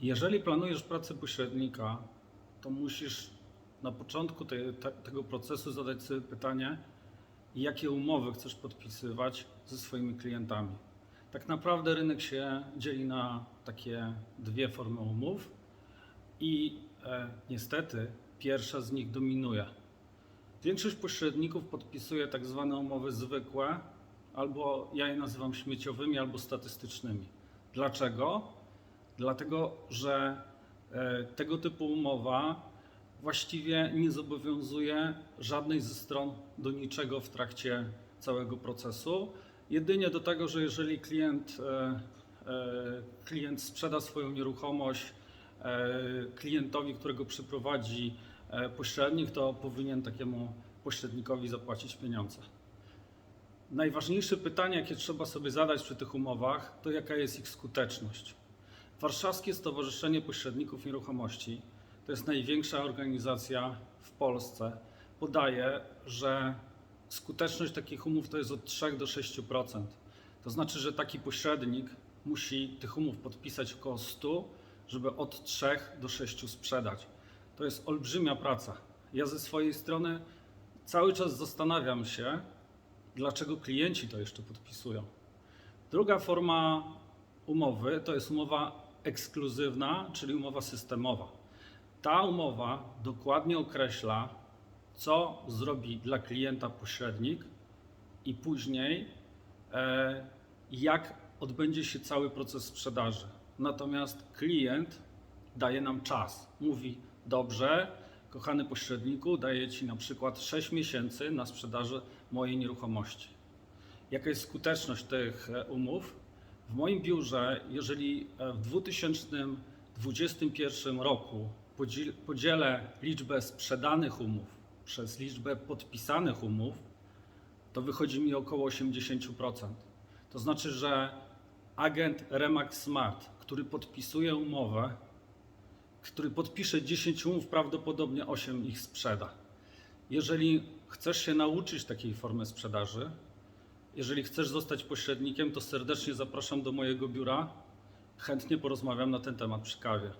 Jeżeli planujesz pracę pośrednika, to musisz na początku te, te, tego procesu zadać sobie pytanie, jakie umowy chcesz podpisywać ze swoimi klientami. Tak naprawdę rynek się dzieli na takie dwie formy umów i e, niestety pierwsza z nich dominuje. Większość pośredników podpisuje tak zwane umowy zwykłe, albo ja je nazywam śmieciowymi, albo statystycznymi. Dlaczego? Dlatego, że e, tego typu umowa właściwie nie zobowiązuje żadnej ze stron do niczego w trakcie całego procesu. Jedynie do tego, że jeżeli klient, e, e, klient sprzeda swoją nieruchomość klientowi, którego przyprowadzi pośrednik, to powinien takiemu pośrednikowi zapłacić pieniądze. Najważniejsze pytanie, jakie trzeba sobie zadać przy tych umowach, to jaka jest ich skuteczność. Warszawskie Stowarzyszenie Pośredników Nieruchomości to jest największa organizacja w Polsce. Podaje, że skuteczność takich umów to jest od 3 do 6%. To znaczy, że taki pośrednik musi tych umów podpisać około 100, żeby od 3 do 6 sprzedać. To jest olbrzymia praca. Ja ze swojej strony cały czas zastanawiam się, dlaczego klienci to jeszcze podpisują. Druga forma umowy to jest umowa ekskluzywna, czyli umowa systemowa. Ta umowa dokładnie określa, co zrobi dla klienta pośrednik i później e, jak odbędzie się cały proces sprzedaży. Natomiast klient daje nam czas. Mówi: Dobrze, kochany pośredniku, daję Ci na przykład 6 miesięcy na sprzedaży mojej nieruchomości. Jaka jest skuteczność tych e, umów? W moim biurze, jeżeli e, w 2021 roku podzi- podzielę liczbę sprzedanych umów przez liczbę podpisanych umów, to wychodzi mi około 80%. To znaczy, że agent Remax Smart, który podpisuje umowę, który podpisze 10 umów, prawdopodobnie 8 ich sprzeda. Jeżeli chcesz się nauczyć takiej formy sprzedaży, jeżeli chcesz zostać pośrednikiem, to serdecznie zapraszam do mojego biura. Chętnie porozmawiam na ten temat przy kawie.